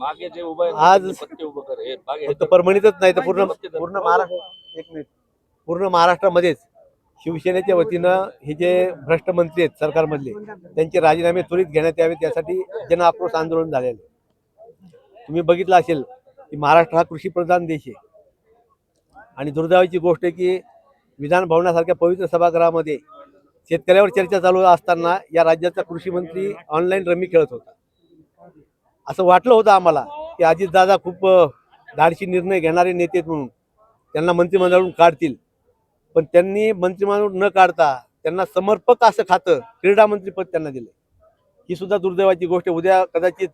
मागे जे उभं आहे आज- उभं कर हे मागे हे फक्त तर- परभणीतच नाही तर पूर्ण. पूर्ण महाराष्ट्र एक मिनिट पूर्ण महाराष्ट्रामध्येच शिवसेनेच्या वतीनं हे जे भ्रष्ट मंत्री आहेत सरकारमधले त्यांचे राजीनामे त्वरित घेण्यात यावेत यासाठी जन आक्रोश आंदोलन झालेलं आहे. तुम्ही बघितलं असेल की महाराष्ट्र हा कृषीप्रधान देश आहे आणि दुर्दैवाची गोष्ट आहे की विधान भवनासारख्या पवित्र सभागृहामध्ये शेतकऱ्यावर चर्चा चालू असताना या राज्याचा कृषी मंत्री ऑनलाईन रमी खेळत होता असं वाटलं होतं आम्हाला की अजितदादा खूप धाडशी निर्णय घेणारे नेते आहेत म्हणून. त्यांना मंत्रिमंडळातून काढतील. पण त्यांनी मंत्रिमंडळ न काढता त्यांना समर्पक असं खातं क्रीडा मंत्रीपद त्यांना दिलं ही सुद्धा दुर्दैवाची गोष्ट उद्या कदाचित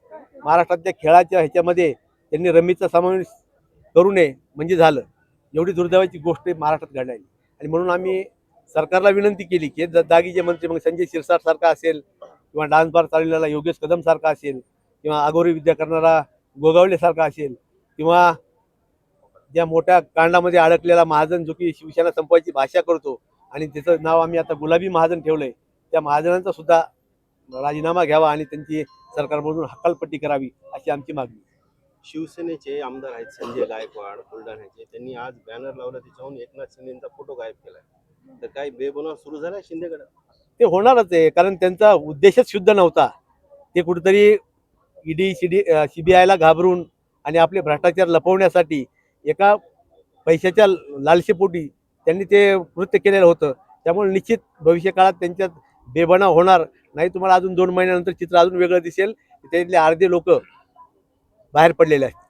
महाराष्ट्रातल्या खेळाच्या ह्याच्यामध्ये त्यांनी रमीचा समावेश करू नये म्हणजे झालं. एवढी दुर्दैवाची गोष्ट महाराष्ट्रात घडायली आणि म्हणून आम्ही सरकारला विनंती केली की ज- जागीचे मंत्री मग संजय शिरसाट सारखा असेल किंवा डान्स चालवलेला चाललेला योगेश कदम सारखा असेल किंवा अगोरी विद्या करणारा गोगावले सारखा असेल किंवा ज्या मोठ्या कांडामध्ये अडकलेला महाजन जो की शिवसेना संपवायची भाषा करतो आणि त्याचं नाव आम्ही आता गुलाबी महाजन ठेवलंय त्या महाजनांचा सुद्धा राजीनामा घ्यावा आणि त्यांची सरकारमधून हकालपट्टी करावी अशी आमची मागणी. शिवसेनेचे आमदार आहेत संजय गायकवाड बुलढाण्याचे त्यांनी आज बॅनर लावला त्याच्याहून एकनाथ शिंदेचा फोटो गायब केलाय. तर काय बेबनाव सुरू झालाय शिंदेकडे? ते होणारच आहे कारण त्यांचा उद्देशच शुद्ध नव्हता. ते कुठेतरी ईडी सीडी सीबीआयला घाबरून आणि आपले भ्रष्टाचार लपवण्यासाठी एका पैशाच्या लालशेपोटी त्यांनी ते कृत्य केलेलं होतं. त्यामुळे निश्चित भविष्यकाळात त्यांच्यात बेबनाव होणार नाही. तुम्हाला अजून दोन महिन्यानंतर चित्र अजून वेगळं दिसेल. त्यातले अर्धे लोक बाहेर पडलेले आहेत